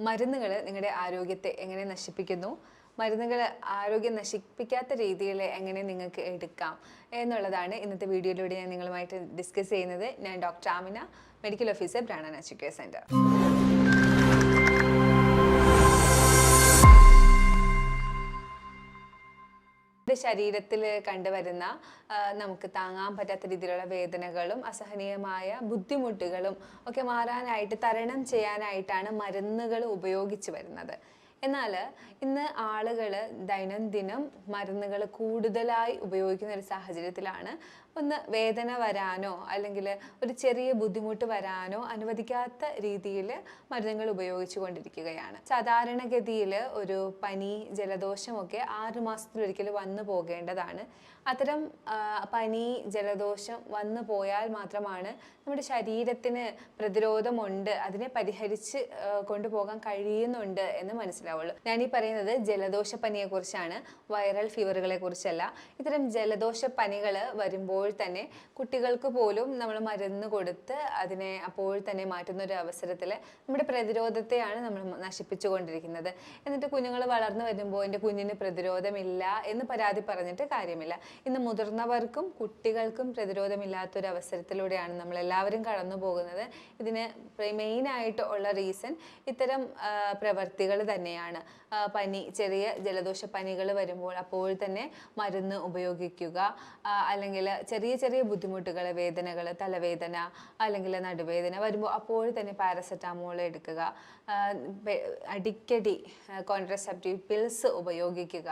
മരുന്നുകൾ നിങ്ങളുടെ ആരോഗ്യത്തെ എങ്ങനെ നശിപ്പിക്കുന്നു? മരുന്നുകൾ ആരോഗ്യം നശിപ്പിക്കാത്ത രീതിയിൽ എങ്ങനെ നിങ്ങൾക്ക് എടുക്കാം? എന്നുള്ളതാണ് ഇന്നത്തെ വീഡിയോയിലൂടെ ഞാൻ നിങ്ങളുമായിട്ട് ഡിസ്കസ് ചെയ്യുന്നത്. ഞാൻ ഡോക്ടർ ആമിന മെഡിക്കൽ ഓഫീസർ ബ്രാണൻ ചികിത്സ സെന്റർ നമ്മുടെ ശരീരത്തിൽ കണ്ടുവരുന്ന നമുക്ക് താങ്ങാൻ പറ്റാത്ത രീതിയിലുള്ള വേദനകളും അസഹനീയമായ ബുദ്ധിമുട്ടുകളും ഒക്കെ മാറാനായിട്ട് തരണം ചെയ്യാനായിട്ടാണ് മരുന്നുകൾ ഉപയോഗിച്ച് വരുന്നത്. എന്നാൽ ഇന്ന് ആളുകൾ ദൈനംദിനം മരുന്നുകൾ കൂടുതലായി ഉപയോഗിക്കുന്ന ഒരു സാഹചര്യത്തിലാണ് ഒന്ന് വേദന വരാനോ അല്ലെങ്കിൽ ഒരു ചെറിയ ബുദ്ധിമുട്ട് വരാനോ അനുവദിക്കാത്ത രീതിയിൽ മരുന്നുകൾ ഉപയോഗിച്ചു കൊണ്ടിരിക്കുകയാണ്. സാധാരണഗതിയിൽ ഒരു പനി ജലദോഷമൊക്കെ ആറ് മാസത്തിലൊരിക്കൽ വന്നു പോകേണ്ടതാണ്. അത്തരം പനി ജലദോഷം വന്നു പോയാൽ മാത്രമാണ് നമ്മുടെ ശരീരത്തിന് പ്രതിരോധമുണ്ട് അതിനെ പരിഹരിച്ച് കൊണ്ടുപോകാൻ കഴിയുന്നുണ്ട് എന്ന് മനസ്സിലാവുള്ളൂ. ഈ പറയുന്നത് ജലദോഷ പനിയെക്കുറിച്ചാണ് വൈറൽ ഫീവറുകളെ കുറിച്ചല്ല ഇത്തരം ജലദോഷ പനികൾ വരുമ്പോൾ തന്നെ കുട്ടികൾക്ക് പോലും നമ്മൾ മരുന്ന് കൊടുത്ത് അതിനെ അപ്പോൾ തന്നെ മാറ്റുന്ന ഒരു അവസരത്തിൽ നമ്മുടെ പ്രതിരോധത്തെയാണ് നമ്മൾ നശിപ്പിച്ചു കൊണ്ടിരിക്കുന്നത്. എന്നിട്ട് കുഞ്ഞുങ്ങൾ വളർന്നു വരുമ്പോൾ എന്റെ കുഞ്ഞിന് പ്രതിരോധമില്ല എന്ന് പരാതി പറഞ്ഞിട്ട് കാര്യമില്ല. ഇന്ന് മുതിർന്നവർക്കും കുട്ടികൾക്കും പ്രതിരോധമില്ലാത്തൊരു അവസരത്തിലൂടെയാണ് നമ്മൾ എല്ലാവരും കടന്നു പോകുന്നത്. ഇതിന് മെയിനായിട്ട് ഉള്ള റീസൺ ഇത്തരം പ്രവർത്തികൾ തന്നെയാണ്. പനി ചെറിയ ജലദോഷ പനികൾ വരുമ്പോൾ അപ്പോൾ തന്നെ മരുന്ന് ഉപയോഗിക്കുക അല്ലെങ്കിൽ ചെറിയ ചെറിയ ബുദ്ധിമുട്ടുകൾ വേദനകൾ തലവേദന അല്ലെങ്കിൽ നടുവേദന വരുമ്പോൾ അപ്പോൾ തന്നെ പാരസെറ്റാമോൾ എടുക്കുക. അടിക്കടി കോൺട്രസെപ്റ്റീവ് പിൽസ് ഉപയോഗിക്കുക.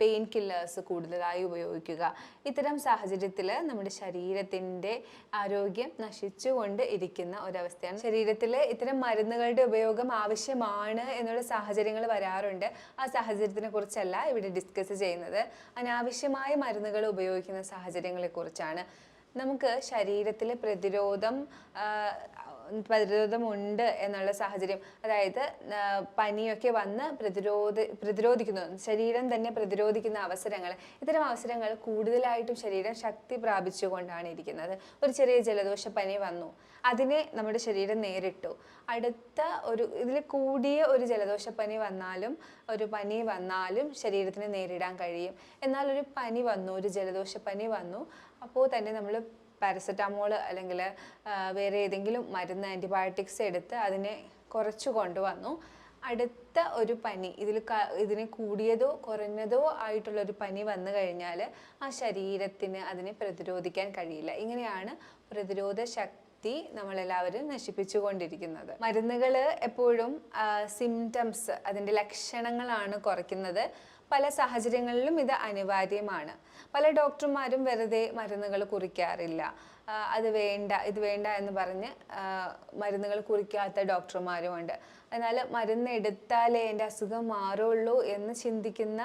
പെയിൻ കില്ലേഴ്സ് കൂടുതലായി ഉപയോഗിക്കുക. ഇത്തരം സാഹചര്യത്തിൽ നമ്മുടെ ശരീരത്തിന്റെ ആരോഗ്യം നശിച്ചുകൊണ്ട് ഇരിക്കുന്ന ഒരവസ്ഥയാണ്. ശരീരത്തിൽ ഇത്തരം മരുന്നുകളുടെ ഉപയോഗം ആവശ്യമാണ് എന്നുള്ള സാഹചര്യങ്ങൾ വരാറുണ്ട്. ആ സാഹചര്യത്തിനെ കുറിച്ചല്ല ഇവിടെ ഡിസ്കസ് ചെയ്യുന്നത്. അനാവശ്യമായ മരുന്നുകൾ ഉപയോഗിക്കുന്ന സാഹചര്യങ്ങളെക്കുറിച്ചാണ് നമുക്ക് ശരീരത്തിലെ പ്രതിരോധം പ്രതിരോധമുണ്ട് എന്നുള്ള സാഹചര്യം. അതായത് പനിയൊക്കെ വന്ന് പ്രതിരോധ പ്രതിരോധിക്കുന്നു ശരീരം തന്നെ പ്രതിരോധിക്കുന്ന അവസരങ്ങൾ. ഇത്തരം അവസരങ്ങൾ കൂടുതലായിട്ടും ശരീരം ശക്തി പ്രാപിച്ചുകൊണ്ടാണ് ഇരിക്കുന്നത്. ഒരു ചെറിയ ജലദോഷ പനി വന്നു. അതിനെ നമ്മുടെ ശരീരം നേരിട്ടു. അടുത്ത ഒരു ഇതിൽ കൂടിയ ഒരു ജലദോഷ പനി വന്നാലും ഒരു പനി വന്നാലും ശരീരത്തിന് നേരിടാൻ കഴിയും. എന്നാൽ ഒരു പനി വന്നു ഒരു ജലദോഷ പനി വന്നു അപ്പോൾ തന്നെ നമ്മൾ പാരസെറ്റാമോൾ അല്ലെങ്കിൽ വേറെ ഏതെങ്കിലും മരുന്ന് ആന്റിബയോട്ടിക്സ് എടുത്ത് അതിനെ കുറച്ച് കൊണ്ടുവന്നു. അടുത്ത ഒരു പനി ഇതിൽ ഇതിന് കൂടിയതോ കുറഞ്ഞതോ ആയിട്ടുള്ള ഒരു പനി വന്നു കഴിഞ്ഞാൽ ആ ശരീരത്തിന് അതിനെ പ്രതിരോധിക്കാൻ കഴിയില്ല. ഇങ്ങനെയാണ് പ്രതിരോധ ശക്തി നമ്മളെല്ലാവരും നശിപ്പിച്ചുകൊണ്ടിരിക്കുന്നത്. മരുന്നുകൾ എപ്പോഴും സിംറ്റംസ് അതിന്റെ ലക്ഷണങ്ങളാണ് കുറയ്ക്കുന്നത്. പല സാഹചര്യങ്ങളിലും ഇത് അനിവാര്യമാണ്. പല ഡോക്ടർമാരും വെറുതെ മരുന്നുകൾ കുറിക്കാറില്ല. അത് വേണ്ട ഇത് വേണ്ട എന്ന് പറഞ്ഞ് മരുന്നുകൾ കുറിക്കാത്ത ഡോക്ടർമാരുമുണ്ട്. എന്നാൽ മരുന്ന് എടുത്താലേ എന്റെ അസുഖം മാറുള്ളൂ എന്ന് ചിന്തിക്കുന്ന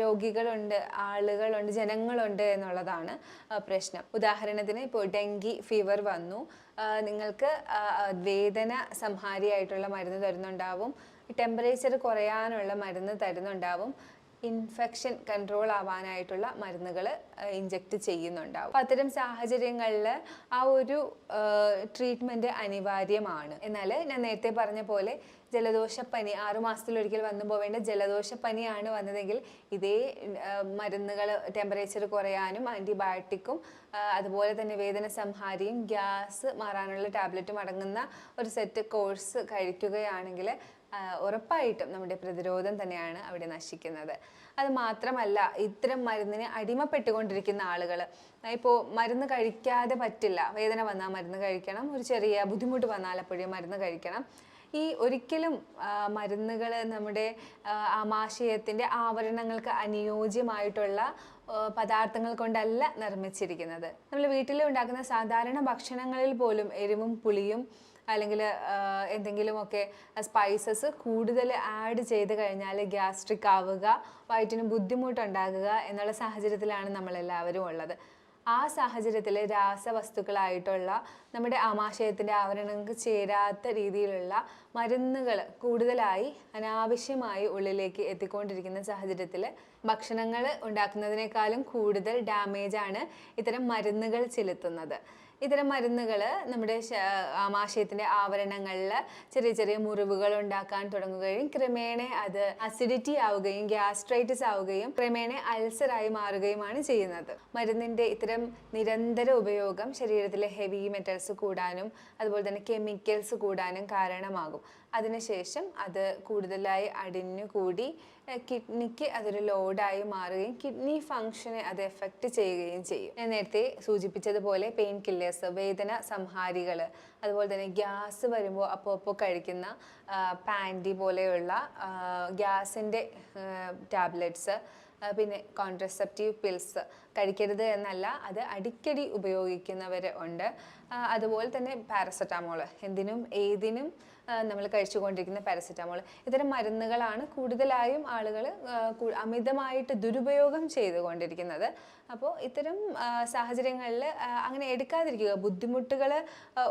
രോഗികളുണ്ട് ആളുകളുണ്ട് ജനങ്ങളുണ്ട് എന്നുള്ളതാണ് പ്രശ്നം. ഉദാഹരണത്തിന് ഇപ്പോൾ ഡെങ്കി ഫീവർ വന്നു. നിങ്ങൾക്ക് വേദന സംഹാരിയായിട്ടുള്ള മരുന്ന് തരുന്നുണ്ടാവും. ടെമ്പറേച്ചർ കുറയാനുള്ള മരുന്ന് തരുന്നുണ്ടാവും. ഇൻഫെക്ഷൻ കൺട്രോൾ ആവാനായിട്ടുള്ള മരുന്നുകൾ ഇഞ്ചെക്ട് ചെയ്യുന്നുണ്ടാവും. അപ്പം അത്തരം സാഹചര്യങ്ങളിൽ ആ ഒരു ട്രീറ്റ്മെന്റ് അനിവാര്യമാണ്. എന്നാൽ ഞാൻ നേരത്തെ പറഞ്ഞ പോലെ ജലദോഷപ്പനി ആറു മാസത്തിലൊരിക്കൽ വന്നു പോവേണ്ട ജലദോഷപ്പനിയാണ് വന്നതെങ്കിൽ ഇതേ മരുന്നുകൾ ടെമ്പറേച്ചർ കുറയാനും ആന്റിബയോട്ടിക്കും അതുപോലെ തന്നെ വേദന സംഹാരിയും ഗ്യാസ് മാറാനുള്ള ടാബ്ലറ്റും അടങ്ങുന്ന ഒരു സെറ്റ് കോഴ്സ് കഴിക്കുകയാണെങ്കിൽ ഉറപ്പായിട്ടും നമ്മുടെ പ്രതിരോധം തന്നെയാണ് അവിടെ നശിക്കുന്നത്. അത് മാത്രമല്ല ഇത്തരം മരുന്നിന് അടിമപ്പെട്ടുകൊണ്ടിരിക്കുന്ന ആളുകൾ ഇപ്പോൾ മരുന്ന് കഴിക്കാതെ പറ്റില്ല. വേദന വന്നാൽ മരുന്ന് കഴിക്കണം ഒരു ചെറിയ ബുദ്ധിമുട്ട് വന്നാൽ അപ്പോഴേ മരുന്ന് കഴിക്കണം. ഈ ഒരിക്കലും മരുന്നുകൾ നമ്മുടെ ആമാശയത്തിന്റെ ആവരണങ്ങൾക്ക് അനുയോജ്യമായിട്ടുള്ള പദാർത്ഥങ്ങൾ കൊണ്ടല്ല നിർമ്മിച്ചിരിക്കുന്നത്. നമ്മൾ വീട്ടിൽ ഉണ്ടാക്കുന്ന സാധാരണ ഭക്ഷണങ്ങളിൽ പോലും എരിവും പുളിയും അല്ലെങ്കിൽ എന്തെങ്കിലുമൊക്കെ സ്പൈസസ് കൂടുതൽ ആഡ് ചെയ്ത് കഴിഞ്ഞാൽ ഗ്യാസ്ട്രിക് ആവുക വയറ്റിന് ബുദ്ധിമുട്ടുണ്ടാകുക എന്നുള്ള സാഹചര്യത്തിലാണ് നമ്മളെല്ലാവരും ഉള്ളത്. ആ സാഹചര്യത്തിൽ രാസവസ്തുക്കളായിട്ടുള്ള നമ്മുടെ ആമാശയത്തിന്റെ ആവരണങ്ങൾക്ക് ചേരാത്ത രീതിയിലുള്ള മരുന്നുകൾ കൂടുതലായി അനാവശ്യമായി ഉള്ളിലേക്ക് എത്തിക്കൊണ്ടിരിക്കുന്ന സാഹചര്യത്തിൽ ഭക്ഷണങ്ങൾ ഉണ്ടാക്കുന്നതിനേക്കാളും കൂടുതൽ ഡാമേജാണ് ഇത്തരം മരുന്നുകൾ ചെലുത്തുന്നത്. ഇത്തരം മരുന്നുകൾ നമ്മുടെ ആമാശയത്തിന്റെ ആവരണങ്ങളിൽ ചെറിയ ചെറിയ മുറിവുകൾ ഉണ്ടാക്കാൻ തുടങ്ങുകയും ക്രമേണ അത് അസിഡിറ്റി ആവുകയും ഗ്യാസ്ട്രൈറ്റിസ് ആവുകയും ക്രമേണ അൾസറായി മാറുകയുമാണ് ചെയ്യുന്നത്. മരുന്നിന്റെ ഇത്തരം നിരന്തര ഉപയോഗം ശരീരത്തിലെ ഹെവി മെറ്റൽസ് കൂടാനും അതുപോലെ തന്നെ കെമിക്കൽസ് കൂടാനും കാരണമാകും. അതിനുശേഷം അത് കൂടുതലായി അടിഞ്ഞു കൂടി കിഡ്നിക്ക് അതൊരു ലോഡായി മാറുകയും കിഡ്നി ഫങ്ഷനെ അത് എഫക്റ്റ് ചെയ്യുകയും ചെയ്യും. ഞാൻ നേരത്തെ സൂചിപ്പിച്ചതുപോലെ പെയിൻ കില്ലേഴ്സ് വേദന സംഹാരികൾ അതുപോലെ തന്നെ ഗ്യാസ് വരുമ്പോൾ അപ്പോൾ അപ്പോൾ കഴിക്കുന്ന പാന്റി പോലെയുള്ള ഗ്യാസിന്റെ ടാബ്ലറ്റ്സ് പിന്നെ കോൺട്രസെപ്റ്റീവ് പിൽസ് കഴിക്കരുത് എന്നല്ല അത് അടിക്കടി ഉപയോഗിക്കുന്നവർ ഉണ്ട്. അതുപോലെ തന്നെ പാരസെറ്റാമോൾ എന്തിനും ഏതിനും നമ്മൾ കഴിച്ചുകൊണ്ടിരിക്കുന്ന പാരസെറ്റാമോൾ. ഇത്തരം മരുന്നുകളാണ് കൂടുതലായും ആളുകൾ അമിതമായിട്ട് ദുരുപയോഗം ചെയ്തുകൊണ്ടിരിക്കുന്നത്. അപ്പോൾ ഇത്തരം സാഹചര്യങ്ങളിൽ അങ്ങനെ എടുക്കാതിരിക്കുക. ബുദ്ധിമുട്ടുകൾ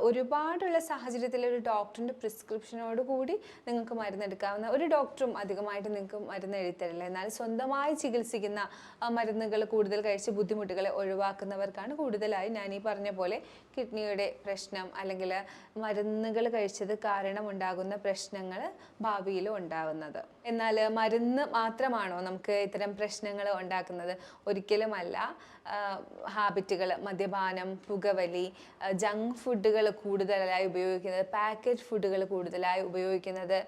ഒരുപാടുള്ള സാഹചര്യത്തിൽ ഒരു ഡോക്ടറിന്റെ പ്രിസ്ക്രിപ്ഷനോട് കൂടി നിങ്ങൾക്ക് മരുന്നെടുക്കാവുന്ന ഒരു ഡോക്ടറും അധികമായിട്ട് നിങ്ങൾക്ക് മരുന്ന് എഴുത്തരില്ല എന്നാൽ സ്വന്തമായി ചികിത്സിക്കുന്ന മരുന്നുകൾ കൂടുതൽ കഴിച്ച് ബുദ്ധിമുട്ടുകളെ ഒഴിവാക്കുന്നവർക്കാണ് കൂടുതലായി ഞാൻ ഈ പറഞ്ഞ പോലെ കിഡ്നിയുടെ പ്രശ്നം അല്ലെങ്കിൽ മരുന്നുകൾ കഴിച്ചത് കാരണമുണ്ടാകുന്ന പ്രശ്നങ്ങൾ ഭാവിയിലും ഉണ്ടാവുന്നത്. എന്നാൽ മരുന്ന് മാത്രമാണോ നമുക്ക് ഇത്തരം പ്രശ്നങ്ങൾ ഉണ്ടാക്കുന്നത്? ഒരിക്കലുമല്ല. ഹാബിറ്റുകൾ മദ്യപാനം പുകവലി ജങ്ക് ഫുഡുകൾ കൂടുതലായി ഉപയോഗിക്കുന്നത് പാക്കറ്റ് ഫുഡുകൾ കൂടുതലായി ഉപയോഗിക്കുന്നത്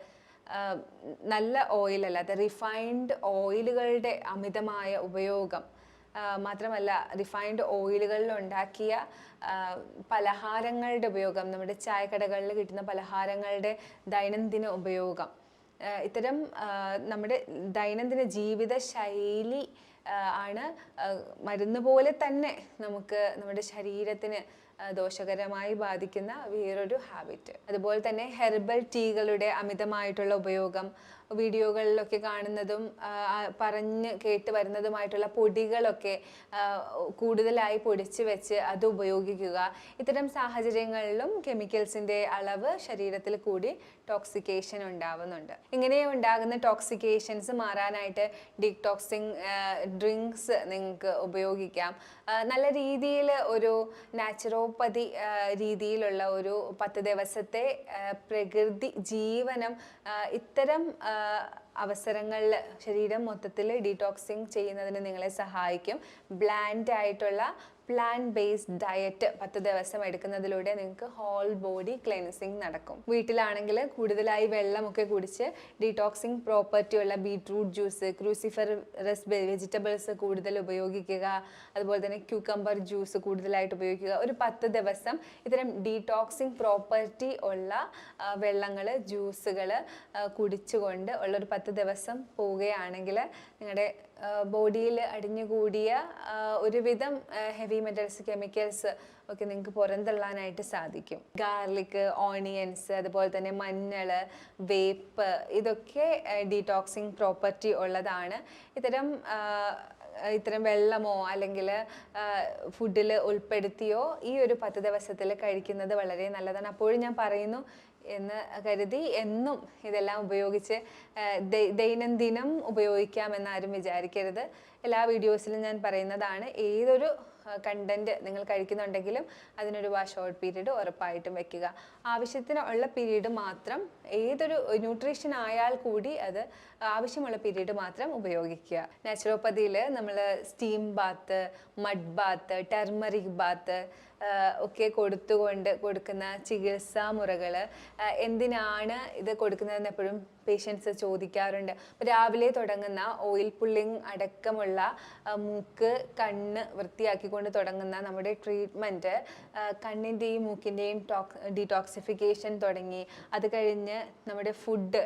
നല്ല ഓയിൽ അല്ലാതെ റിഫൈൻഡ് ഓയിലുകളുടെ അമിതമായ ഉപയോഗം മാത്രമല്ല റിഫൈൻഡ് ഓയിലുകളിൽ ഉണ്ടാക്കിയ പലഹാരങ്ങളുടെ ഉപയോഗം നമ്മുടെ ചായക്കടകളിൽ കിട്ടുന്ന പലഹാരങ്ങളുടെ ദൈനംദിന ഉപയോഗം. ഇത്തരം നമ്മുടെ ദൈനംദിന ജീവിത ശൈലി ആണ് മരുന്ന് പോലെ തന്നെ നമുക്ക് നമ്മുടെ ശരീരത്തിന് ദോഷകരമായി ബാധിക്കുന്ന വേറൊരു ഹാബിറ്റ് അതുപോലെ തന്നെ ഹെർബൽ ടീകളുടെ അമിതമായിട്ടുള്ള ഉപയോഗം വീഡിയോകളിലൊക്കെ കാണുന്നതും പറഞ്ഞ് കേട്ട് വരുന്നതുമായിട്ടുള്ള പൊടികളൊക്കെ കൂടുതലായി പൊടിച്ച് വെച്ച് അത് ഉപയോഗിക്കുക. ഇത്തരം സാഹചര്യങ്ങളിലും കെമിക്കൽസിന്റെ അളവ് ശരീരത്തിൽ കൂടി ടോക്സിക്കേഷൻ ഉണ്ടാവുന്നുണ്ട്. ഇങ്ങനെ ഉണ്ടാകുന്ന ടോക്സിക്കേഷൻസ് മാറാനായിട്ട് ഡിടോക്സിങ് ഡ്രിങ്ക്സ് നിങ്ങൾക്ക് ഉപയോഗിക്കാം. നല്ല രീതിയിൽ ഒരു നാച്ചുറോപ്പതി രീതിയിലുള്ള ഒരു പത്ത് ദിവസത്തെ പ്രകൃതി ജീവനം ഇത്തരം അവസരങ്ങളിൽ ശരീരം മൊത്തത്തിൽ ഡീടോക്സിങ് ചെയ്യുന്നതിന് നിങ്ങളെ സഹായിക്കും. ബ്ലാൻഡ് ആയിട്ടുള്ള പ്ലാൻ ബേസ്ഡ് ഡയറ്റ് പത്ത് ദിവസം എടുക്കുന്നതിലൂടെ നിങ്ങൾക്ക് ഹോൾ ബോഡി ക്ലെൻസിങ് നടക്കും. വീട്ടിലാണെങ്കിൽ കൂടുതലായി വെള്ളമൊക്കെ കുടിച്ച് ഡീടോക്സിങ് പ്രോപ്പർട്ടി ഉള്ള beetroot juice cruciferous vegetables കൂടുതൽ ഉപയോഗിക്കുക. അതുപോലെ തന്നെ ക്യൂക്കമ്പർ ജ്യൂസ് കൂടുതലായിട്ട് ഉപയോഗിക്കുക. ഒരു പത്ത് ദിവസം ഇത്തരം ഡീടോക്സിങ് പ്രോപ്പർട്ടി ഉള്ള വെള്ളങ്ങൾ ജ്യൂസുകൾ കുടിച്ചുകൊണ്ട് ഉള്ളൊരു പത്ത് ദിവസം പോവുകയാണെങ്കിൽ നിങ്ങളുടെ ബോഡിയിൽ അടിഞ്ഞുകൂടിയ ഒരുവിധം ഹെവി മെറ്റൽസ് കെമിക്കൽസ് ഒക്കെ നിങ്ങൾക്ക് പുറന്തള്ളാനായിട്ട് സാധിക്കും. ഗാർലിക് ഓണിയൻസ് അതുപോലെ തന്നെ മഞ്ഞൾ വേപ്പ് ഇതൊക്കെ ഡീടോക്സിങ് പ്രോപ്പർട്ടി ഉള്ളതാണ്. ഇത്തരം ഇത്തരം വെള്ളമോ അല്ലെങ്കിൽ ഫുഡിൽ ഉൾപ്പെടുത്തിയോ ഈ ഒരു പത്ത് ദിവസത്തിൽ കഴിക്കുന്നത് വളരെ നല്ലതാണ്. അപ്പോഴും ഞാൻ പറയുന്നു എന്ന് കരുതി എന്നും ഇതെല്ലാം ഉപയോഗിച്ച് ദൈനംദിനം ഉപയോഗിക്കാമെന്ന് ആരും വിചാരിക്കരുത്. എല്ലാ വീഡിയോസിലും ഞാൻ പറയുന്നതാണ് ഏതൊരു കണ്ടന്റ് നിങ്ങൾ കഴിക്കുന്നുണ്ടെങ്കിലും അതിനൊരു ഷോർട്ട് പീരീഡ് ഉറപ്പായിട്ടും വെക്കുക. ആവശ്യത്തിനുള്ള പീരീഡ് മാത്രം ഏതൊരു ന്യൂട്രീഷൻ ആയാൽ കൂടി അത് ആവശ്യമുള്ള പീരീഡ് മാത്രം ഉപയോഗിക്കുക. നാച്ചുറോപ്പതിയിൽ നമ്മൾ steam bath mud bath turmeric bath ഒക്കെ കൊടുത്തുകൊണ്ട് കൊടുക്കുന്ന ചികിത്സാ മുറകൾ എന്തിനാണ് ഇത് കൊടുക്കുന്നതെന്ന് എപ്പോഴും പേഷ്യൻസ് ചോദിക്കാറുണ്ട്. രാവിലെ തുടങ്ങുന്ന ഓയിൽ പുള്ളിങ് അടക്കമുള്ള മൂക്ക് കണ്ണ് വൃത്തിയാക്കിക്കൊണ്ട് തുടങ്ങുന്ന നമ്മുടെ ട്രീറ്റ്മെന്റ് കണ്ണിന്റെയും മൂക്കിന്റെയും ടോക്സ് ഡീടോക്സിഫിക്കേഷൻ തുടങ്ങി. അത് കഴിഞ്ഞ് നമ്മുടെ ഫുഡ്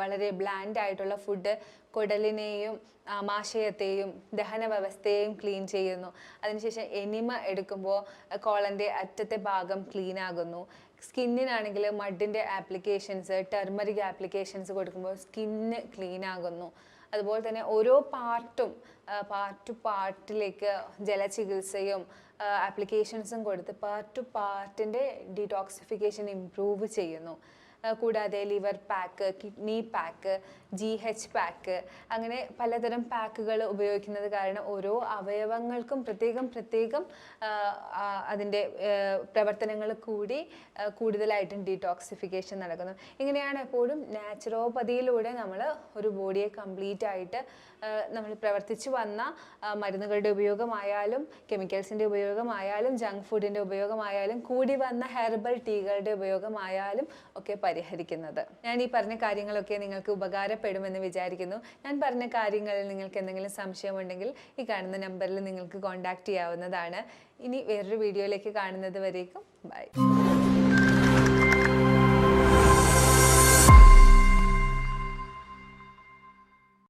വളരെ ബ്ലാൻഡ് ആയിട്ടുള്ള ഫുഡ് കുടലിനെയും ആമാശയത്തെയും ദഹന വ്യവസ്ഥയെയും ക്ലീൻ ചെയ്യുന്നു. അതിനുശേഷം എനിമ എടുക്കുമ്പോൾ കോളന്റെ അറ്റത്തെ ഭാഗം ക്ലീൻ ആകുന്നു. സ്കിന്നിനാണെങ്കിൽ മഡിന്റെ ആപ്ലിക്കേഷൻസ് ടെർമറിക് ആപ്ലിക്കേഷൻസ് കൊടുക്കുമ്പോൾ സ്കിന്ന് ക്ലീൻ ആകുന്നു. അതുപോലെ തന്നെ ഓരോ പാർട്ടും പാർട്ട് ടു പാർട്ടിലേക്ക് ജലചികിത്സയും ആപ്ലിക്കേഷൻസും കൊടുത്ത് പാർട്ട് ടു പാർട്ടിന്റെ ഡിടോക്സിഫിക്കേഷൻ ഇമ്പ്രൂവ് ചെയ്യുന്നു. കൂടാതെ liver pack kidney pack G H pack അങ്ങനെ പലതരം പാക്കുകൾ ഉപയോഗിക്കുന്നത് കാരണം ഓരോ അവയവങ്ങൾക്കും പ്രത്യേകം പ്രത്യേകം അതിന്റെ പ്രവർത്തനങ്ങൾ കൂടി കൂടുതലായിട്ടും ഡീടോക്സിഫിക്കേഷൻ നടക്കുന്നു. ഇങ്ങനെയാണ് എപ്പോഴും നാച്ചുറോപ്പതിയിലൂടെ നമ്മൾ ഒരു ബോഡിയെ കംപ്ലീറ്റ് ആയിട്ട് നമ്മൾ പ്രവർത്തിച്ചു വന്ന മരുന്നുകളുടെ ഉപയോഗമായാലും കെമിക്കൽസിന്റെ ഉപയോഗമായാലും ജങ്ക് ഫുഡിന്റെ ഉപയോഗമായാലും കൂടി വന്ന ഹെർബൽ ടീകളുടെ ഉപയോഗമായാലും ഒക്കെ പരിഹരിക്കുന്നത്. ഞാൻ ഈ പറഞ്ഞ കാര്യങ്ങളൊക്കെ നിങ്ങൾക്ക് ഉപകാരപ്പെടുമെന്ന് വിചാരിക്കുന്നു. ഞാൻ പറഞ്ഞ കാര്യങ്ങളിൽ നിങ്ങൾക്ക് എന്തെങ്കിലും സംശയമുണ്ടെങ്കിൽ ഈ കാണുന്ന നമ്പറിൽ നിങ്ങൾക്ക് കോൺടാക്റ്റ് ചെയ്യാവുന്നതാണ്. ഇനി വേറൊരു വീഡിയോയിലേക്ക് കാണുന്നത് വരേക്കും. ബൈ.